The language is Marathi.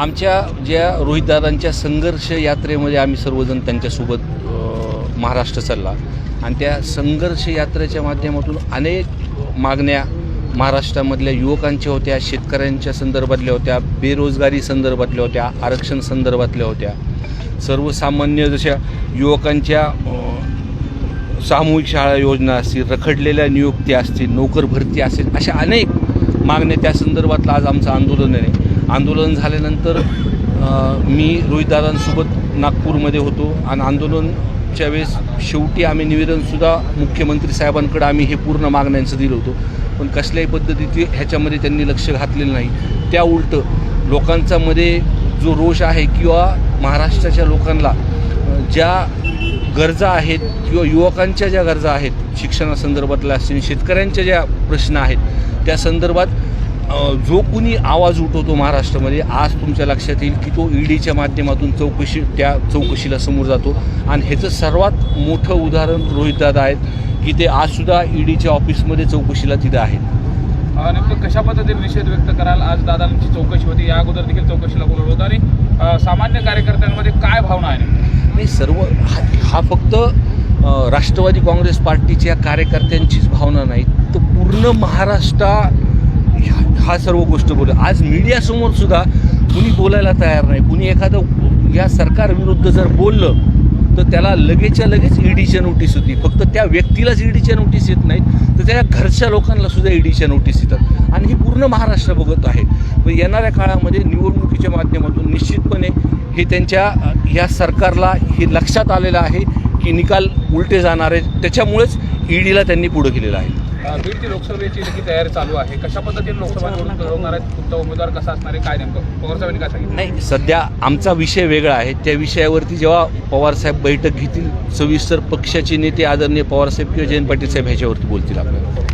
आमच्या ज्या रोहितदादांच्या संघर्ष यात्रेमध्ये आम्ही सर्वजण त्यांच्यासोबत महाराष्ट्र चालला. आणि त्या संघर्ष यात्रेच्या माध्यमातून अनेक मागण्या महाराष्ट्रामधल्या युवकांच्या होत्या शेतकऱ्यांच्या संदर्भातल्या होत्या बेरोजगारी संदर्भातल्या होत्या आरक्षण संदर्भातल्या होत्या. सर्वसामान्य जशा युवकांच्या सामूहिक शाळा योजना असतील रखडलेल्या नियुक्त्या असतील नोकर भरती असेल अशा अनेक मागण्या त्या संदर्भातलं आज आमचं आंदोलन आहे आंदोलन झाल्यानंतर मी रोहितदादांसोबत नागपूरमध्ये होतो आणि आंदोलनच्या वेळेस शेवटी आम्ही निवेदनसुद्धा मुख्यमंत्री साहेबांकडे आम्ही हे पूर्ण मागण्यांचं दिलं होतं. पण कसल्याही पद्धतीचे ह्याच्यामध्ये त्यांनी लक्ष घातलेलं नाही. त्या उलटं लोकांचा मध्ये जो रोष आहे किंवा महाराष्ट्राच्या लोकांना ज्या गरजा आहेत किंवा युवकांच्या ज्या गरजा आहेत शिक्षणासंदर्भातल्या असतील शेतकऱ्यांच्या ज्या प्रश्न आहेत त्या संदर्भात जो कुणी आवाज उठवतो महाराष्ट्रामध्ये आज तुमच्या लक्षात येईल की तो ईडीच्या माध्यमातून चौकशी त्या चौकशीला समोर जातो. आणि ह्याचं सर्वात मोठं उदाहरण रोहितदादा आहेत की ते आजसुद्धा ईडीच्या ऑफिसमध्ये चौकशीला तिथं आहेत. नेमकं कशा पद्धतीने निषेध व्यक्त कराल? आज दादांची चौकशी होती या अगोदर देखील चौकशीला बोलवलं होतं. आणि सामान्य कार्यकर्त्यांमध्ये काय भावना आहे? नाही सर्व हा हा फक्त राष्ट्रवादी काँग्रेस पार्टीच्या कार्यकर्त्यांचीच भावना नाही तर पूर्ण महाराष्ट्रा हा सर्व गोष्ट बोल आज मीडियासमोर सुद्धा कुणी बोलायला तयार नाही. कुणी एखादं या सरकारविरुद्ध जर बोललं तर त्याला लगेचच्या लगेच ईडीच्या नोटीस होती. फक्त त्या व्यक्तीलाच ईडीच्या नोटीस येत नाहीत तर त्या घरच्या लोकांना सुद्धा ईडीच्या नोटीस येतात. आणि हे पूर्ण महाराष्ट्र बघत आहे. पण येणाऱ्या काळामध्ये निवडणुकीच्या माध्यमातून निश्चितपणे हे त्यांच्या ह्या या सरकारला हे लक्षात आलेलं आहे की निकाल उलटे जाणार आहेत. त्याच्यामुळेच ईडीला त्यांनी पुढं केलेलं आहे. बीडची लोकसभेची देखील तयारी चालू आहे. कशा पद्धतीने लोकसभा निवडणूक लढवणार आहेत? तुमचा उमेदवार कसा असणार आहे? काय नेमकं? पवारसाहेबांनी काय सांगितलं? नाही सध्या आमचा विषय वेगळा आहे. त्या विषयावरती जेव्हा पवारसाहेब बैठक घेतील सविस्तर पक्षाचे नेते आदरणीय पवारसाहेब किंवा जयंत पाटील साहेब ह्याच्यावरती बोलतील आपल्याला.